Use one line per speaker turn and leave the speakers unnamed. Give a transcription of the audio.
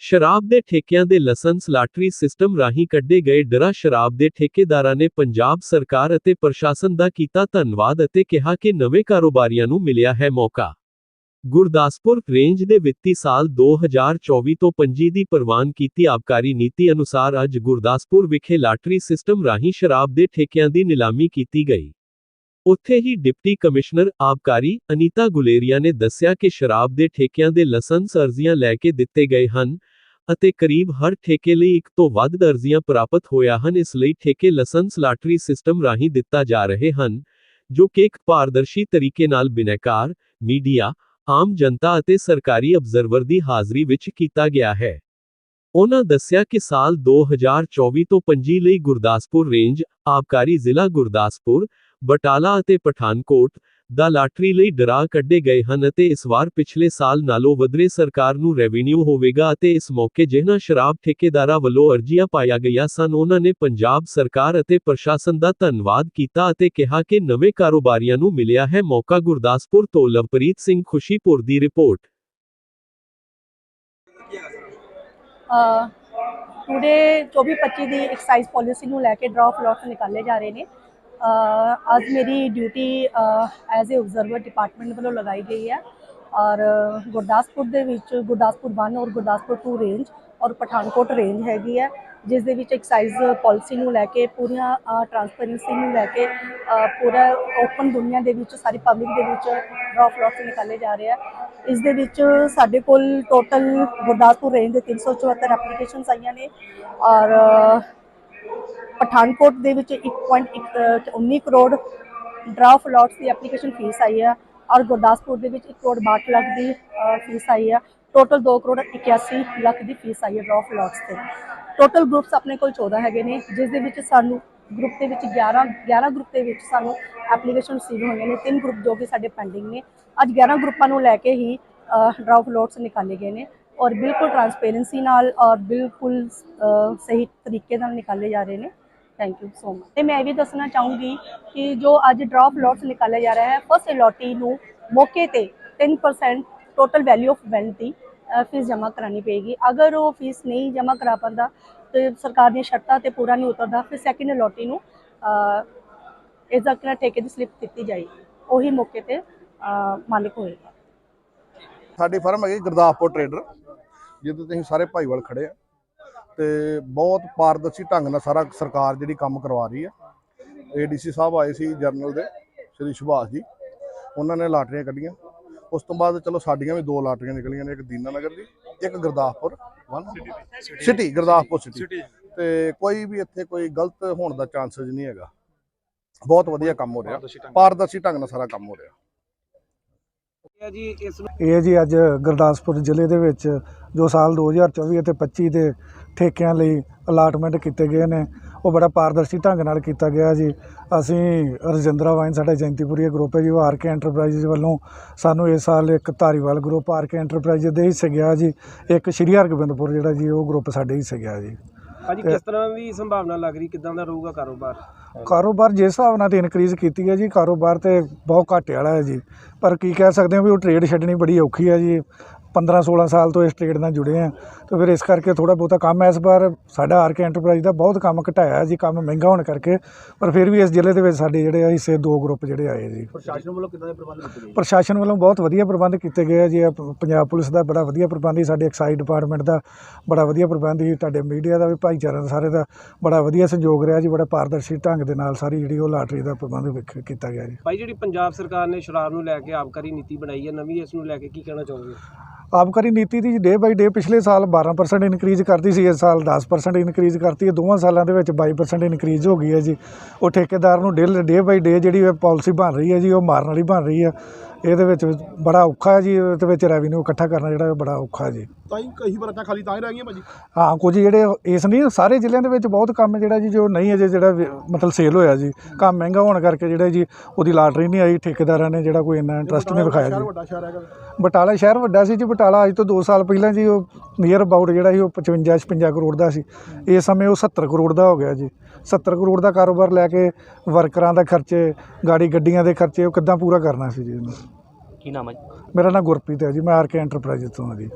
ਸ਼ਰਾਬ ਦੇ ਠੇਕਿਆਂ ਦੇ ਲਾਇਸੈਂਸ ਲਾਟਰੀ ਸਿਸਟਮ ਰਾਹੀਂ ਕੱਢੇ ਗਏ ਡਰਾ ਸ਼ਰਾਬ ਦੇ ਠੇਕੇਦਾਰਾਂ ਨੇ ਪੰਜਾਬ ਸਰਕਾਰ ਅਤੇ ਪ੍ਰਸ਼ਾਸਨ ਦਾ ਕੀਤਾ ਧੰਨਵਾਦ ਅਤੇ ਕਿਹਾ ਕਿ ਨਵੇਂ ਕਾਰੋਬਾਰੀਆਂ ਨੂੰ ਮਿਲਿਆ ਹੈ ਮੌਕਾ। ਗੁਰਦਾਸਪੁਰ ਰੇਂਜ ਦੇ ਵਿੱਤੀ ਸਾਲ 2024 ਤੋਂ 25 ਦੀ ਪ੍ਰਵਾਨ ਕੀਤੀ ਆਬਕਾਰੀ ਨੀਤੀ ਅਨੁਸਾਰ ਅੱਜ ਗੁਰਦਾਸਪੁਰ ਵਿਖੇ ਲਾਟਰੀ ਸਿਸਟਮ ਰਾਹੀਂ ਸ਼ਰਾਬ ਦੇ ਠੇਕਿਆਂ ਦੀ ਨਿਲਾਮੀ ਕੀਤੀ ਗਈ। ਉੱਥੇ ਹੀ ਡਿਪਟੀ ਕਮਿਸ਼ਨਰ ਆਬਕਾਰੀ ਅਨੀਤਾ ਗੁਲੇਰੀਆ ਨੇ ਦੱਸਿਆ ਕਿ ਸ਼ਰਾਬ ਦੇ ਠੇਕਿਆਂ ਦੇ ਲਾਇਸੈਂਸ ਅਰਜ਼ੀਆਂ ਲੈ ਕੇ ਦਿੱਤੇ ਗਏ ਹਨ ਅਤੇ ਕਰੀਬ ਹਰ ਠੇਕੇ ਲਈ ਇੱਕ ਤੋਂ ਵੱਧ ਅਰਜ਼ੀਆਂ ਪ੍ਰਾਪਤ ਹੋਇਆ ਹਨ। ਇਸ ਲਈ ਠੇਕੇ ਲਾਇਸੈਂਸ ਲਾਟਰੀ ਸਿਸਟਮ ਰਾਹੀਂ ਦਿੱਤਾ ਜਾ ਰਹੇ ਹਨ, ਜੋ ਕਿ ਇੱਕ ਪਾਰਦਰਸ਼ੀ ਤਰੀਕੇ ਨਾਲ ਬਿਨੈਕਾਰ, ਮੀਡੀਆ, ਆਮ ਜਨਤਾ ਅਤੇ ਸਰਕਾਰੀ ਅਬਜ਼ਰਵਰ ਦੀ ਹਾਜ਼ਰੀ ਵਿੱਚ ਕੀਤਾ ਗਿਆ ਹੈ। ਉਹਨਾਂ ਦੱਸਿਆ ਕਿ ਸਾਲ 2024 ਤੋਂ 25 ਲਈ ਗੁਰਦਾਸਪੁਰ ਰੇਂਜ, ਆਬਕਾਰੀ ਜ਼ਿਲ੍ਹਾ ਗੁਰਦਾਸਪੁਰ, ਬਟਾਲਾ ਅਤੇ ਪਠਾਨਕੋਟ ਦਾ ਲਾਟਰੀ ਲਈ ਡਰਾ ਕੱਢੇ ਗਏ ਹਨ ਅਤੇ ਇਸ ਵਾਰ ਪਿਛਲੇ ਸਾਲ ਨਾਲੋਂ ਵਧਰੇ ਸਰਕਾਰ ਨੂੰ ਰੈਵਨਿਊ ਹੋਵੇਗਾ ਅਤੇ ਇਸ ਮੌਕੇ ਜਿਹਨਾਂ ਸ਼ਰਾਬ ਠੇਕੇਦਾਰਾਂ ਵੱਲੋਂ ਅਰਜ਼ੀਆਂ ਪਾਇਆ ਗਈਆਂ ਸਨ ਉਹਨਾਂ ਨੇ ਪੰਜਾਬ ਸਰਕਾਰ ਅਤੇ ਪ੍ਰਸ਼ਾਸਨ ਦਾ ਧੰਨਵਾਦ ਕੀਤਾ ਅਤੇ ਕਿਹਾ ਕਿ ਨਵੇਂ ਕਾਰੋਬਾਰੀਆਂ ਨੂੰ ਮਿਲਿਆ ਹੈ ਮੌਕਾ ਗੁਰਦਾਸਪੁਰ ਤੋਂ ਲਵਪ੍ਰੀਤ ਸਿੰਘ ਖੁਸ਼ੀਪੁਰ ਦੀ ਰਿਪੋਰਟ।
ਪੂਰੇ 24-25 ਦੀ ਐਕਸਾਈਜ਼ ਪਾਲਿਸੀ ਨੂੰ ਲੈ ਕੇ ਡਰਾ ਫਲੋਟ ਨਿਕਾਲੇ ਜਾ ਰਹੇ ਨੇ। ਅੱਜ ਮੇਰੀ duty as a observer department ਵੱਲੋਂ ਲਗਾਈ ਗਈ ਹੈ। ਔਰ ਗੁਰਦਾਸਪੁਰ ਦੇ ਵਿੱਚ ਗੁਰਦਾਸਪੁਰ 1 ਔਰ ਗੁਰਦਾਸਪੁਰ 2 ਰੇਂਜ ਔਰ ਪਠਾਨਕੋਟ ਰੇਂਜ ਹੈਗੀ ਹੈ, ਜਿਸ ਦੇ ਵਿੱਚ ਐਕਸਾਈਜ਼ ਪਾਲਿਸੀ ਨੂੰ ਲੈ ਕੇ, ਪੂਰੀਆਂ ਟਰਾਂਸਪੇਰੈਂਸੀ ਨੂੰ ਲੈ ਕੇ ਪੂਰਾ ਓਪਨ ਦੁਨੀਆ ਦੇ ਵਿੱਚ, ਸਾਰੀ ਪਬਲਿਕ ਦੇ ਵਿੱਚ ਡਰਾ ਫਲੋਟ ਨਿਕਾਲੇ ਜਾ ਰਹੇ ਆ ਇਸ ਦੇ ਵਿੱਚ ਸਾਡੇ ਕੋਲ ਟੋਟਲ ਗੁਰਦਾਸਪੁਰ ਰੇਂਜ ਦੇ 374 ਐਪਲੀਕੇਸ਼ਨਸ ਆਈਆਂ ਨੇ ਔਰ ਪਠਾਨਕੋਟ ਦੇ ਵਿੱਚ 1.19 ਕਰੋੜ ਡਰਾ ਫਲੋਟਸ ਦੀ ਐਪਲੀਕੇਸ਼ਨ ਫੀਸ ਆਈ ਹੈ ਔਰ ਗੁਰਦਾਸਪੁਰ ਦੇ ਵਿੱਚ 1 ਕਰੋੜ 62 ਲੱਖ ਦੀ ਫੀਸ ਆਈ ਹੈ ਟੋਟਲ 2 ਕਰੋੜ 81 ਲੱਖ ਦੀ ਫੀਸ ਆਈ ਹੈ ਡਰਾ ਫਲੋਟਸ ਤੇ। ਟੋਟਲ ਗਰੁੱਪਸ ਆਪਣੇ ਕੋਲ 14 ਹੈਗੇ ਨੇ, ਜਿਸ ਦੇ ਵਿੱਚ ਸਾਨੂੰ ਗਰੁੱਪ ਦੇ ਵਿੱਚ 11 11 ਗਰੁੱਪ ਦੇ ਵਿੱਚ ਸਾਨੂੰ ਐਪਲੀਕੇਸ਼ਨ ਰਿਸੀਵ ਹੋਈਆਂ ਨੇ, ਤਿੰਨ ਗਰੁੱਪ ਜੋ ਕਿ ਸਾਡੇ ਪੈਂਡਿੰਗ ਨੇ। ਅੱਜ 11 ਗਰੁੱਪਾਂ ਨੂੰ ਲੈ ਕੇ ਹੀ ਡਰਾ ਲੋਟਸ ਨਿਕਾਲੇ ਗਏ ਨੇ ਔਰ ਬਿਲਕੁਲ ਟਰਾਂਸਪੇਰੈਂਸੀ ਨਾਲ ਔਰ ਬਿਲਕੁਲ ਸਹੀ ਤਰੀਕੇ ਨਾਲ ਨਿਕਾਲੇ ਜਾ ਰਹੇ ਨੇ। ਥੈਂਕ ਯੂ ਸੋ ਮਚ ਤੇ ਮੈਂ ਇਹ ਵੀ ਦੱਸਣਾ ਚਾਹੂੰਗੀ ਕਿ ਜੋ ਅੱਜ ਡਰਾ ਲੋਟਸ ਨਿਕਾਲਿਆ ਜਾ ਰਿਹਾ ਹੈ ਫਸਟ ਅਲੋਟੀ ਨੂੰ ਮੌਕੇ ਤੇ 10% ਟੋਟਲ ਵੈਲਿਊ ਆਫ ਵੈਲਥ ਦੀ ਫੀਸ ਜਮ੍ਹਾਂ ਕਰਾਣੀ ਪਏਗੀ। ਅਗਰ ਉਹ ਫੀਸ ਨਹੀਂ ਜਮ੍ਹਾਂ ਕਰਾ ਪਾਉਂਦਾ ਸਰਕਾਰ ਦੀਆਂ ਸ਼ਰਤਾਂ ਤੇ ਪੂਰਾ ਨਹੀਂ ਉਤਰਦਾ ਫਿਰ ਸੈਕਿੰਡ ਅਲੋਟੀ ਨੂੰ ਇਸ ਦਾ ਕਿਹੜਾ ਠੇਕੇ ਦੀ ਸਲਿੱਪ ਦਿੱਤੀ ਜਾਏਗੀ ਉਹੀ ਮੌਕੇ ਤੇ ਅ, ਹੋਏਗਾ।
ਸਾਡੀ ਫਰਮ ਹੈਗੀ ਗੁਰਦਾਸਪੁਰ ਟਰੇਡਰ ਜਿਹਦੇ ਤੇ ਸਾਰੇ ਭਾਈਵਾਲ ਖੜੇ ਆ। ਤੇ ਬਹੁਤ ਪਾਰਦਰਸ਼ੀ ਢੰਗ ਨਾਲ ਸਾਰਾ ਸਰਕਾਰ ਜਿਹੜੀ ਕੰਮ ਕਰਵਾ ਰਹੀ ਹੈ ਏਡੀਸੀ ਸਾਹਿਬ ਆਏ ਸੀ ਜਰਨਲ ਦੇ ਸ਼੍ਰੀ ਸੁਭਾਸ਼ ਜੀ। ਉਹਨਾਂ ਨੇ ਲਾਟਰੀਆਂ ਕੱਢੀਆਂ। ਉਸ ਤੋਂ ਬਾਅਦ ਚਲੋ ਸਾਡੀਆਂ ਵੀ ਦੋ ਲਾਟਰੀਆਂ ਨਿਕਲੀਆਂ ਨੇ ਇੱਕ ਦੀਨਾ ਨਗਰ ਦੀ ਇੱਕ ਗੁਰਦਾਸਪੁਰ। ਸਿਟੀ ਗੁਰਦਾਸਪੁਰ ਸਿਟੀ ਤੇ ਕੋਈ ਵੀ ਇੱਥੇ ਕੋਈ ਗਲਤ ਹੋਣ ਦਾ ਚਾਂਸਸ ਨਹੀਂ ਹੈਗਾ। ਬਹੁਤ ਵਧੀਆ ਕੰਮ ਹੋ ਰਿਹਾ। ਪਾਰਦਰਸ਼ੀ ਢੰਗ ਨਾਲ। ਸਾਰਾ ਕੰਮ ਹੋ ਰਿਹਾ।
ਇਹ ਜੀ ਅੱਜ ਗੁਰਦਾਸਪੁਰ ਜ਼ਿਲ੍ਹੇ ਦੇ ਵਿੱਚ ਜੋ ਸਾਲ 2024 ਅਤੇ 25 ਦੇ ਠੇਕਿਆਂ ਲਈ ਅਲਾਟਮੈਂਟ ਕੀਤੇ ਗਏ ਨੇ। ਉਹ ਬੜਾ ਪਾਰਦਰਸ਼ੀ ਢੰਗ ਨਾਲ ਕੀਤਾ ਗਿਆ ਜੀ। ਅਸੀਂ ਰਜਿੰਦਰਾ ਵਾਈਨ ਸਾਡਾ ਜੈਂਤੀਪੁਰੀ ਗਰੁੱਪ ਹੈ ਜੀ ਉਹ ਆਰ ਕੇ ਐਂਟਰਪ੍ਰਾਈਜ਼ ਵੱਲੋਂ ਸਾਨੂੰ ਇਸ ਸਾਲ ਇੱਕ Dhariwal group R K enterprise ਦੇ ਹਿੱਸੇ ਗਿਆ ਜੀ। ਇੱਕ ਸ਼੍ਰੀ ਹਰਗੋਬਿੰਦਪੁਰ ਜਿਹੜਾ ਜੀ ਉਹ ਗਰੁੱਪ ਸਾਡੇ ਹਿੱਸੇ ਗਿਆ ਜੀ।
ਭਾਜੀ ਕਿਸ ਤਰ੍ਹਾਂ ਦੀ ਸੰਭਾਵਨਾ ਲੱਗ ਰਹੀ? ਕਿਦਾਂ ਦਾ ਰਹੂਗਾ ਕਾਰੋਬਾਰ?
ਕਾਰੋਬਾਰ ਜਿਸ ਹਿਸਾਬ ਨਾਲ ਤੇ ਇਨਕਰੀਜ਼ ਕੀਤੀ ਹੈ ਜੀ ਕਾਰੋਬਾਰ ਤੇ ਬਹੁਤ ਘਾਟੇ ਵਾਲਾ ਹੈ ਜੀ। ਪਰ ਕੀ ਕਹਿ ਸਕਦੇ ਹਾਂ ਵੀ ਉਹ ਟ੍ਰੇਡ ਛੱਡਣੀ ਬੜੀ ਔਖੀ ਹੈ ਜੀ। 15 16 ਸਾਲ ਤੋਂ ਇਸ ਟ੍ਰੇਡ ਨਾਲ ਜੁੜੇ ਆ ਤੇ ਫਿਰ ਇਸ ਕਰਕੇ ਥੋੜਾ ਬਹੁਤਾ ਕੰਮ ਇਸ ਵਾਰ ਸਾਡਾ ਆਰ ਕੇ ਐਂਟਰਪ੍ਰਾਈਜ਼ ਦਾ ਬਹੁਤ ਕੰਮ ਘਟਾਇਆ ਜੀ ਕੰਮ ਮਹਿੰਗਾ ਹੋਣ ਕਰਕੇ। ਪਰ ਫਿਰ ਵੀ ਇਸ ਜ਼ਿਲ੍ਹੇ ਦੇ ਵਿੱਚ ਸਾਡੇ ਜਿਹੜੇ ਆ ਹਿੱਸੇ ਦੋ ਗਰੁੱਪ ਜਿਹੜੇ ਆਏ ਜੀ।
ਪ੍ਰਸ਼ਾਸਨ ਵੱਲੋਂ ਕਿਦਾਂ ਦੇ ਪ੍ਰਬੰਧ ਕੀਤੇ ਗਏ?
ਪ੍ਰਸ਼ਾਸਨ ਵੱਲੋਂ ਬਹੁਤ ਵਧੀਆ ਪ੍ਰਬੰਧ ਕੀਤੇ ਗਏ ਆ ਜੀ। ਆਹ ਪ- ਪੰਜਾਬ ਪੁਲਿਸ ਦਾ ਬੜਾ ਵਧੀਆ ਪ੍ਰਬੰਧ ਸੀ ਸਾਡੇ ਐਕਸਾਈਜ਼ ਡਿਪਾਰਟਮੈਂਟ ਦਾ ਬੜਾ ਵਧੀਆ ਪ੍ਰਬੰਧ ਸੀ ਤੁਹਾਡੇ ਮੀਡੀਆ ਦਾ ਵੀ ਭਾਈਚਾਰਾ ਦਾ ਸਾਰੇ ਦਾ ਬੜਾ ਵਧੀਆ ਸਹਿਯੋਗ ਰਿਹਾ ਜੀ ਬੜਾ ਪਾਰਦਰਸ਼ੀ ਢੰਗ ਦੇ ਨਾਲ ਸਾਰੀ ਜਿਹੜੀ ਉਹ ਲਾਟਰੀ ਦਾ ਪ੍ਰਬੰਧ ਵਿਖ- ਕੀਤਾ ਗਿਆ ਜੀ।
ਭਾਈ ਜਿਹੜੀ ਪੰਜਾਬ ਸਰਕਾਰ ਨੇ ਸ਼ਰਾਬ ਨੂੰ ਲੈ ਕੇ ਆਬਕਾਰੀ ਨੀਤੀ ਬਣਾਈ ਹੈ ਨਵੀਂ ਇਸ ਨੂੰ ਲੈ ਕੇ ਕੀ ਕਹਿਣਾ ਚਾਹੋਗੇ?
ਆਬਕਾਰੀ ਨੀਤੀ ਦੀ ਡੇ ਬਾਈ ਡੇ ਪਿਛਲੇ ਸਾਲ 12% ਇਨਕਰੀਜ਼ ਕਰਤੀ ਸੀ, ਇਸ ਸਾਲ 10% ਇਨਕਰੀਜ਼ ਕਰਤੀ ਹੈ। ਦੋਵਾਂ ਸਾਲਾਂ ਦੇ ਵਿੱਚ 22% ਇਨਕਰੀਜ਼ ਹੋ ਗਈ ਹੈ ਜੀ। ਉਹ ਠੇਕੇਦਾਰ ਨੂੰ ਡੇ ਡੇ ਬਾਈ ਡੇ ਜਿਹੜੀ ਇਹ ਪਾਲਿਸੀ ਬਣ ਰਹੀ ਹੈ ਜੀ, ਉਹ ਮਾਰਨ ਵਾਲੀ ਬਣ ਰਹੀ ਹੈ। ਇਹਦੇ ਵਿੱਚ ਬੜਾ ਔਖਾ ਹੈ ਜੀ ਇਹਦੇ ਵਿੱਚ ਰੈਵਨਿਊ ਇਕੱਠਾ ਕਰਨਾ ਜਿਹੜਾ ਬੜਾ ਔਖਾ ਜੀ।
ਤਾਂ ਹੀ ਕਈ ਬਰਾਤਾਂ ਖਾਲੀ ਤਾਂ ਹੀ ਰਹਿ ਗਈਆਂ ਭਾਜੀ।
ਹਾਂ ਕੁਝ ਜਿਹੜੇ ਇਸ ਨਹੀਂ ਸਾਰੇ ਜ਼ਿਲ੍ਹਿਆਂ ਦੇ ਵਿੱਚ ਬਹੁਤ ਕੰਮ ਜਿਹੜਾ ਜੀ ਜੋ ਨਹੀਂ ਅਜੇ ਜਿਹੜਾ ਮਤਲਬ ਸੇਲ ਹੋਇਆ ਜੀ। ਕੰਮ ਮਹਿੰਗਾ ਹੋਣ ਕਰਕੇ ਜਿਹੜਾ ਜੀ ਉਹਦੀ ਲਾਟਰੀ ਨਹੀਂ ਆਈ ਠੇਕੇਦਾਰਾਂ ਨੇ ਜਿਹੜਾ ਕੋਈ ਇੰਨਾ ਇੰਟਰਸਟ ਨਹੀਂ ਵਿਖਾਇਆ ਜੀ। ਬਟਾਲਾ ਸ਼ਹਿਰ ਵੱਡਾ ਸੀ ਜੀ ਬਟਾਲਾ ਅੱਜ ਤੋਂ 2 ਸਾਲ ਪਹਿਲਾਂ ਜੀ ਉਹ ਨੀਅਰ ਅਬਾਊਟ ਜਿਹੜਾ ਸੀ ਉਹ 55 56 ਕਰੋੜ ਦਾ ਸੀ। ਇਸ ਸਮੇਂ ਉਹ 70 ਕਰੋੜ ਦਾ ਹੋ ਗਿਆ ਜੀ। 70 ਕਰੋੜ ਦਾ ਕਾਰੋਬਾਰ ਲੈ ਕੇ ਵਰਕਰਾਂ ਦਾ ਖਰਚੇ ਗਾੜੀ ਗੱਡੀਆਂ ਦੇ ਖਰਚੇ ਉਹ ਕਿੱਦਾਂ ਪੂਰਾ ਕਰਨਾ ਸੀ ਜੀ ਉਹਨੂੰ
ਕੀ ਨਾਮ ਹੈ ਜੀ?
ਮੇਰਾ ਨਾਮ ਗੁਰਪ੍ਰੀਤ ਹੈ ਜੀ, ਮੈਂ ਆਰ ਕੇ ਐਂਟਰਪ੍ਰਾਈਜ਼ ਤੋਂ ਹਾਂ ਜੀ